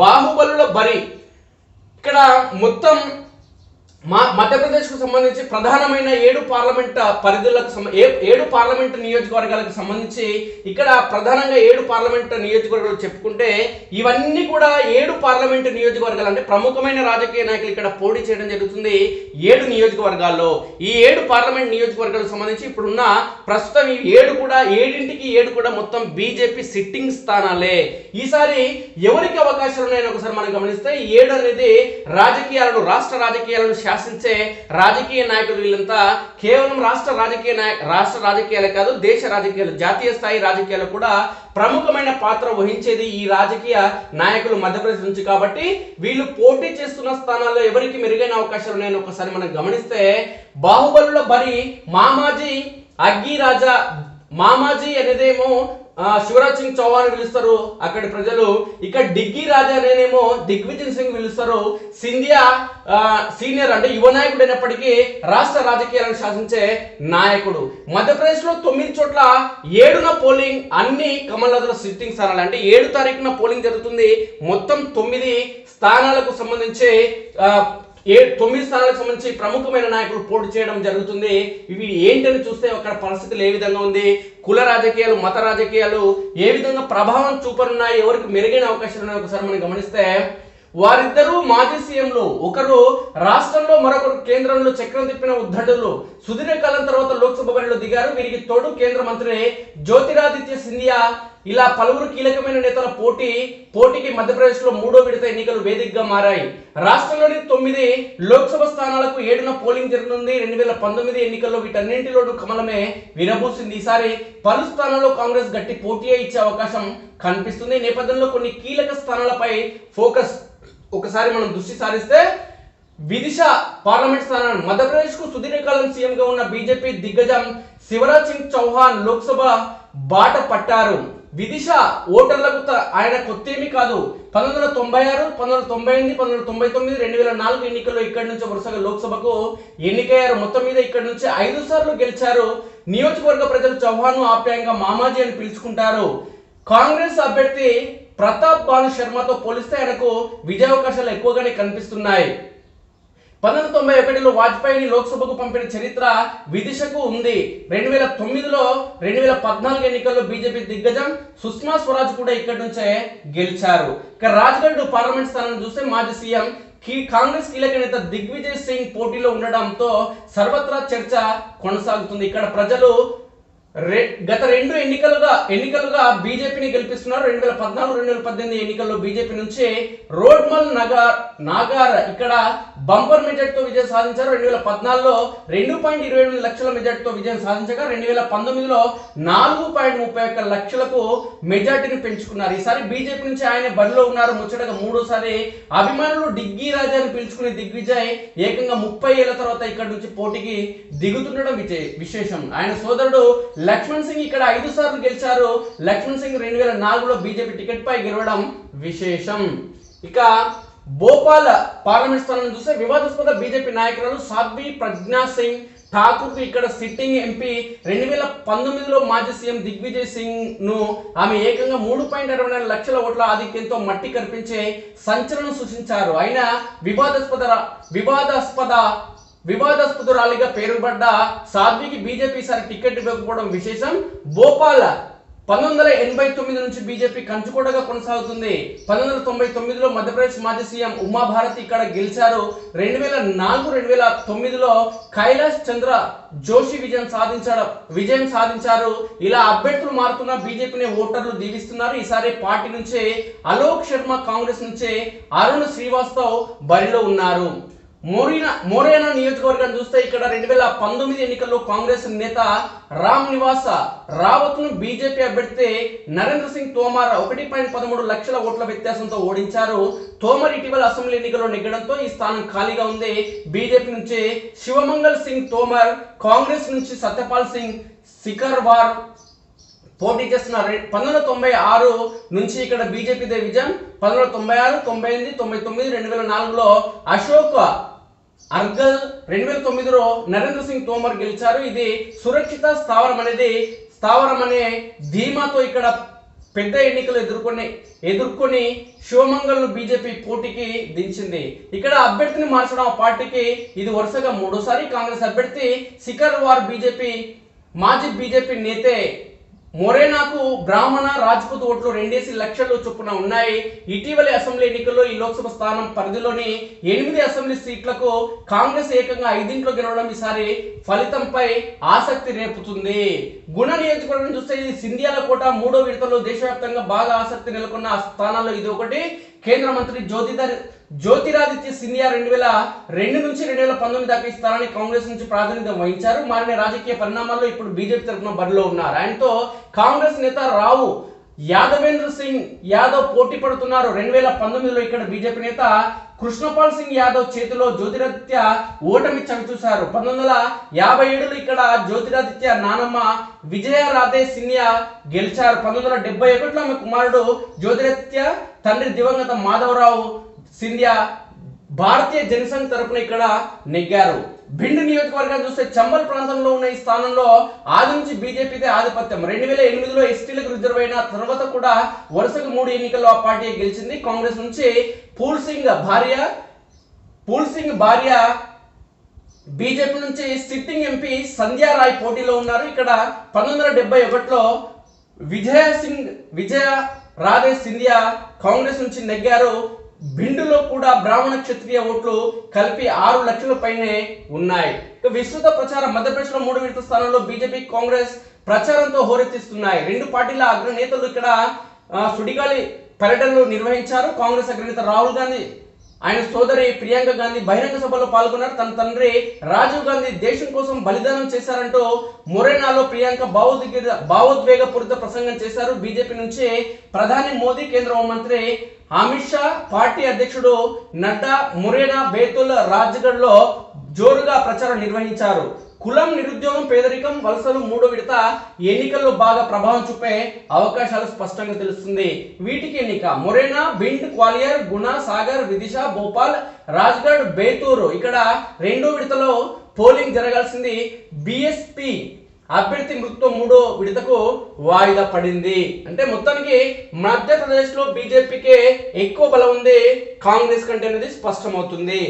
బాహుబలుల బరి. ఇక్కడ మొత్తం మా మధ్యప్రదేశ్కు సంబంధించి ప్రధానమైన ఏడు పార్లమెంట్ పరిధులకు ఏడు పార్లమెంట్ నియోజకవర్గాలకు సంబంధించి ఇక్కడ ప్రధానంగా ఏడు పార్లమెంట్ నియోజకవర్గాలు చెప్పుకుంటే ఇవన్నీ కూడా ఏడు పార్లమెంట్ నియోజకవర్గాలు అంటే ప్రముఖమైన రాజకీయ నాయకులు ఇక్కడ పోటీ చేయడం జరుగుతుంది ఏడు నియోజకవర్గాల్లో. ఈ ఏడు పార్లమెంట్ నియోజకవర్గాలకు సంబంధించి ఇప్పుడున్న ప్రస్తుతం ఈ ఏడు కూడా ఏడింటికి ఏడు కూడా మొత్తం బీజేపీ సిట్టింగ్ స్థానాలే. ఈసారి ఎవరికి అవకాశాలు ఉన్నాయని ఒకసారి మనం గమనిస్తే ఏడు అనేది రాజకీయాలను రాష్ట్ర రాజకీయాలను శాసించే రాజకీయ నాయకులు వీళ్ళంతా కేవలం రాష్ట్ర రాజకీయ నాయ రాష్ట్ర రాజకీయాలే కాదు దేశ రాజకీయాలు జాతీయ స్థాయి రాజకీయాలు కూడా ప్రముఖమైన పాత్ర వహించేది ఈ రాజకీయ నాయకులు మధ్యప్రదేశ్ నుంచి కాబట్టి వీళ్ళు పోటీ చేస్తున్న స్థానాల్లో ఎవరికి మెరుగైన అవకాశాలు ఉన్నాయని ఒకసారి మనం గమనిస్తే బాహుబలుల బరి మామాజీ అగ్గిరాజా మామాజీ అనేదేమో శివరాజ్ సింగ్ చౌహాన్ పిలుస్తారు. అక్కడి ప్రజలు ఇక డిగ్గీ రాజా అనేనేమో దిగ్విజయ్ సింగ్ పిలుస్తారు. సింధియా సీనియర్ అంటే యువ నాయకుడు అయినప్పటికీ రాష్ట్ర రాజకీయాలను శాసించే నాయకుడు. మధ్యప్రదేశ్లో తొమ్మిది చోట్ల ఏడున పోలింగ్ అన్ని కమల్నాథుల సిట్టింగ్ స్థానాలు. అంటే ఏడు తారీఖున పోలింగ్ జరుగుతుంది. మొత్తం తొమ్మిది స్థానాలకు సంబంధించి ఏ తొమ్మిది స్థానాలకు సంబంధించి ప్రముఖమైన నాయకులు పోటీ చేయడం జరుగుతుంది. ఇవి ఏంటని చూస్తే అక్కడ పరిస్థితులు ఏ విధంగా ఉంది? కుల రాజకీయాలు మత రాజకీయాలు ఏ విధంగా ప్రభావం చూపనున్నాయి? ఎవరికి మెరుగైన అవకాశాలు ఉన్నాయి? ఒకసారి మనం గమనిస్తే వారిద్దరూ మాజీ సీఎంలు. ఒకరు రాష్ట్రంలో మరొకరు కేంద్రంలో చక్రం తిప్పిన ఉద్ధటులు. సుదీర్ఘకాలం తర్వాత లోక్సభ బరిలో దిగారు. వీరికి తోడు కేంద్ర మంత్రి జ్యోతిరాదిత్య సింధియా. ఇలా పలువురు కీలకమైన నేతల పోటీ పోటీకి మధ్యప్రదేశ్లో మూడో విడత ఎన్నికలు వేదికగా మారాయి. రాష్ట్రంలోని తొమ్మిది లోక్సభ స్థానాలకు ఏడున పోలింగ్ జరగనుంది. రెండు వేల పంతొమ్మిది ఎన్నికల్లో వీటన్నింటిలోనూ కమలమే వినబూసింది. ఈసారి పలు స్థానాల్లో కాంగ్రెస్ గట్టి పోటీ ఇచ్చే అవకాశం కనిపిస్తుంది. నేపథ్యంలో కొన్ని కీలక స్థానాలపై ఫోకస్ ఒకసారి మనం దృష్టి సారిస్తే విదిశ పార్లమెంట్ స్థానాన్ని మధ్యప్రదేశ్కు సుదీర్ఘకాలం సీఎంగా ఉన్న బీజేపీ దిగ్గజం శివరాజ్ సింగ్ చౌహాన్ లోక్సభ బాట పట్టారు. విదిశ ఓటర్లకు ఆయన ఆయన కొత్తేమీ కాదు. పంతొమ్మిది వందల తొంభై ఆరు పంతొమ్మిది వందల తొంభై ఎనిమిది పంతొమ్మిది వందల తొంభై తొమ్మిది రెండు వేల నాలుగు ఎన్నికల్లో ఇక్కడి నుంచి వరుసగా లోక్సభకు ఎన్నికయ్యారు. మొత్తం మీద ఇక్కడి నుంచి ఐదు సార్లు గెలిచారు. నియోజకవర్గ ప్రజలు చౌహాన్ ఆప్యాయంగా మామాజీ అని పిలుచుకుంటారు. కాంగ్రెస్ అభ్యర్థి ప్రతాప్ భాను శర్మతో పోలిస్తే ఆయనకు విజయావకాశాలు ఎక్కువగానే కనిపిస్తున్నాయి. పంతొమ్మిది తొంభై ఒకటిలో వాజ్పేయిని లోక్సభకు పంపిన చరిత్ర విదిశకు ఉంది. రెండు వేల తొమ్మిదిలో రెండు వేల పద్నాలుగు ఎన్నికల్లో బీజేపీ దిగ్గజం సుష్మా స్వరాజ్ కూడా ఇక్కడి నుంచే గెలిచారు. ఇక రాజ్గఢ్ పార్లమెంట్ స్థానాన్ని చూస్తే మాజీ సీఎం కీ కాంగ్రెస్ కీలక నేత దిగ్విజయ్ సింగ్ పోటీలో ఉండడంతో సర్వత్రా చర్చ కొనసాగుతుంది. ఇక్కడ ప్రజలు గత రెండు ఎన్నికలుగా ఎన్నికలుగా బీజేపీని గెలిపిస్తున్నారు. రెండు వేల పద్నాలుగు రెండు వేల పద్దెనిమిది ఎన్నికల్లో బీజేపీ నుంచి రోడ్మల్ నగార్ నాగార్ ఇక్కడ బంపర్ మెజార్టీతో విజయం సాధించారు. రెండు వేల పద్నాలుగులో రెండు పాయింట్ ఇరవై ఎనిమిది లక్షల మెజార్టీతో విజయం సాధించగా రెండు వేల పంతొమ్మిదిలో నాలుగు పాయింట్ ముప్పై ఒక్క లక్షలకు మెజార్టీని పెంచుకున్నారు. ఈసారి బీజేపీ నుంచి ఆయన బరిలో ఉన్నారు. ముచ్చటగా మూడోసారి అభిమానులు డిగ్గీ రాజా అని పిలుచుకునే దిగ్విజయ్ ఏకంగా ముప్పై ఏళ్ళ తర్వాత ఇక్కడ నుంచి పోటీకి దిగుతుండడం విశేషం. ఆయన సోదరుడు లక్ష్మణ్ సింగ్ ఇక్కడ ఐదు సార్లు గెలిచారు. లక్ష్మణ్ సింగ్ రెండు వేల నాలుగులో బీజేపీ టికెట్ పై గెలవడం విశేషం. ఇక భోపాల్ పార్లమెంట్ స్థానం చూస్తే వివాదాస్పద బీజేపీ నాయకురాలు సాధ్వి ప్రజ్ఞా సింగ్ ఠాకూర్ ఇక్కడ సిట్టింగ్ ఎంపీ రెండు వేల పంతొమ్మిదిలో మాజీ సీఎం దిగ్విజయ్ సింగ్ను ఆమె ఏకంగా మూడు పాయింట్ అరవై నాలుగు లక్షల ఓట్ల ఆధిక్యంతో మట్టి కనిపించే సంచలనం సృష్టించారు. అయినా వివాదాస్పద వివాదాస్పద వివాదాస్పదురాలిగా పేరుపడ్డ సాధ్వికి బీజేపీ సారి టికెట్ ఇవ్వకపోవడం విశేషం. భోపాల్ పంతొమ్మిది వందల ఎనభై తొమ్మిది నుంచి బీజేపీ కంచుకోటగా కొనసాగుతుంది. పంతొమ్మిది వందల తొంభై తొమ్మిదిలో మధ్యప్రదేశ్ మాజీ సీఎం ఉమాభారతి ఇక్కడ గెలిచారు. రెండు వేల నాలుగు రెండు వేల తొమ్మిదిలో కైలాష్ చంద్ర జోషి విజయం సాధించడం విజయం సాధించారు. ఇలా అభ్యర్థులు మారుతున్న బీజేపీని ఓటర్లు దీవిస్తున్నారు. ఈసారి పార్టీ నుంచే అలోక్ శర్మ కాంగ్రెస్ నుంచే అరుణ్ శ్రీవాస్తవ్ బరిలో ఉన్నారు. మోరీనా మోరేనా నియోజకవర్గం చూస్తే ఇక్కడ రెండు వేల పంతొమ్మిది ఎన్నికల్లో కాంగ్రెస్ నేత రామ్ నివాస రావత్ను బీజేపీ అభ్యర్థి నరేంద్ర సింగ్ తోమార్ ఒకటి పాయింట్ పదమూడు లక్షల ఓట్ల వ్యత్యాసంతో ఓడించారు. తోమర్ ఇటీవల అసెంబ్లీ ఎన్నికల్లో నెగ్గడంతో ఈ స్థానం ఖాళీగా ఉంది. బీజేపీ నుంచి శివమంగల్ సింగ్ తోమర్ కాంగ్రెస్ నుంచి సత్యపాల్ సింగ్ సికర్వార్ పోటీ చేస్తున్న పంతొమ్మిది వందల తొంభై ఆరు నుంచి ఇక్కడ బీజేపీ దే విజయం. పంతొమ్మిది వందల తొంభై ఆరు తొంభై ఎనిమిది తొంభై తొమ్మిది రెండు వేల నాలుగులో అశోక్ అర్గల్ రెండు వేల తొమ్మిదిలో నరేంద్ర సింగ్ తోమర్ గెలిచారు. ఇది సురక్షిత స్థావరం అనేది స్థావరం అనే ధీమాతో ఇక్కడ పెద్ద ఎన్నికలు ఎదుర్కొని ఎదుర్కొని శివమంగళను బీజేపీ పోటీకి దించింది. ఇక్కడ అభ్యర్థిని మార్చడం ఆ పార్టీకి ఇది వరుసగా మూడోసారి కాంగ్రెస్ అభ్యర్థి శిఖర్ వార్ బీజేపీ మాజీ బీజేపీ నేతే మొరేనాకు బ్రాహ్మణ రాజ్పుత్ ఓట్లు రెండేసి లక్షలు చొప్పున ఉన్నాయి. ఇటీవలి అసెంబ్లీ ఎన్నికల్లో ఈ లోక్సభ స్థానం పరిధిలోని ఎనిమిది అసెంబ్లీ సీట్లకు కాంగ్రెస్ ఏకంగా ఐదింట్లో గెలవడం ఈసారి ఫలితంపై ఆసక్తి రేపుతుంది. గుణ నియోజకవర్గం చూస్తే ఇది సింధియాల కోట మూడో విడతలో దేశవ్యాప్తంగా బాగా ఆసక్తి నెలకొన్న స్థానాల్లో ఇది ఒకటి. కేంద్ర మంత్రి జ్యోతిధర్ జ్యోతిరాదిత్య సింధియా రెండు వేల రెండు నుంచి రెండు వేల పంతొమ్మిది దాకా ఈ స్థానాన్ని కాంగ్రెస్ నుంచి ప్రాతినిధ్యం వహించారు. మారిన రాజకీయ పరిణామాల్లో ఇప్పుడు బీజేపీ తరఫున బరిలో ఉన్నారు. ఆయనతో కాంగ్రెస్ నేత రావు యాదవేంద్ర సింగ్ యాదవ్ పోటీ పడుతున్నారు. రెండు వేల పంతొమ్మిదిలో ఇక్కడ బీజేపీ నేత కృష్ణపాల్ సింగ్ యాదవ్ చేతిలో జ్యోతిరాదిత్య ఓటమి చవిచూశారు పంతొమ్మిది వందల యాభై ఏడులో ఇక్కడ జ్యోతిరాదిత్య నానమ్మ విజయరాధే సింధియా గెలిచారు. పంతొమ్మిది వందల డెబ్బై ఒకటిలో ఆమె కుమారుడు జ్యోతిరాదిత్య తండ్రి దివంగత మాధవరావు సింధ్య భారతీయ జనసంఘ్ తరపున ఇక్కడ నెగ్గారు. భిండ్ నియోజకవర్గాన్ని చూస్తే చంబల్ ప్రాంతంలో ఉన్న ఈ స్థానంలో ఆది నుంచి బీజేపీదే ఆధిపత్యం. రెండు వేల ఎనిమిదిలో ఎస్టీలకు రిజర్వ్ అయిన తర్వాత కూడా వరుసగా మూడు ఎన్నికల్లో ఆ పార్టీ గెలిచింది. కాంగ్రెస్ నుంచి పూల్ సింగ్ భార్య పూల్ సింగ్ భార్య బీజేపీ నుంచి సిట్టింగ్ ఎంపీ సంధ్యా రాయ్ పోటీలో ఉన్నారు. ఇక్కడ పంతొమ్మిది వందల డెబ్బై ఒకటిలో విజయ సింగ్ విజయ రాధే సింధియా కాంగ్రెస్ నుంచి నెగ్గారు. భిండులో కూడా బ్రాహ్మణ క్షత్రియ ఓట్లు కలిపి ఆరు లక్షల పైనే ఉన్నాయి. విస్తృత ప్రచారం మధ్యప్రదేశ్లో మూడు విడత స్థానంలో బీజేపీ కాంగ్రెస్ ప్రచారంతో హోరెత్తిస్తున్నాయి. రెండు పార్టీల అగ్రనేతలు ఇక్కడ సుడిగాలి పర్యటనలు నిర్వహించారు. కాంగ్రెస్ అగ్రనేత రాహుల్ గాంధీ ఆయన సోదరి ప్రియాంక గాంధీ బహిరంగ సభలో పాల్గొన్నారు. తన తండ్రి రాజీవ్ గాంధీ దేశం కోసం బలిదానం చేశారంటూ మొరేనాలో ప్రియాంక భావోద్వేగ భావోద్వేగపూరిత ప్రసంగం చేశారు. బీజేపీ నుంచి ప్రధాని మోదీ కేంద్ర హోంమంత్రి అమిత్ షా పార్టీ అధ్యక్షుడు నడ్డా మొరేనా బేతుల్ రాజ్గఢ్లో జోరుగా ప్రచారం నిర్వహించారు. కులం నిరుద్యోగం పేదరికం వలసలు మూడో విడత ఎన్నికల్లో బాగా ప్రభావం చూపే అవకాశాలు స్పష్టంగా తెలుస్తుంది. వీటికి ఎన్నిక మొరేనా బిండ్ గ్వాలియర్ గుణ సాగర్ విదిశ భోపాల్ రాజ్గఢ్ బేతూరు. ఇక్కడ రెండో విడతలో పోలింగ్ జరగాల్సింది బిఎస్పి అభ్యర్థి మృతితో మూడో విడతకు వాయిదా పడింది. అంటే మొత్తానికి మధ్యప్రదేశ్లో ఎక్కువ బలం ఉంది కాంగ్రెస్ కంటే అనేది స్పష్టమవుతుంది.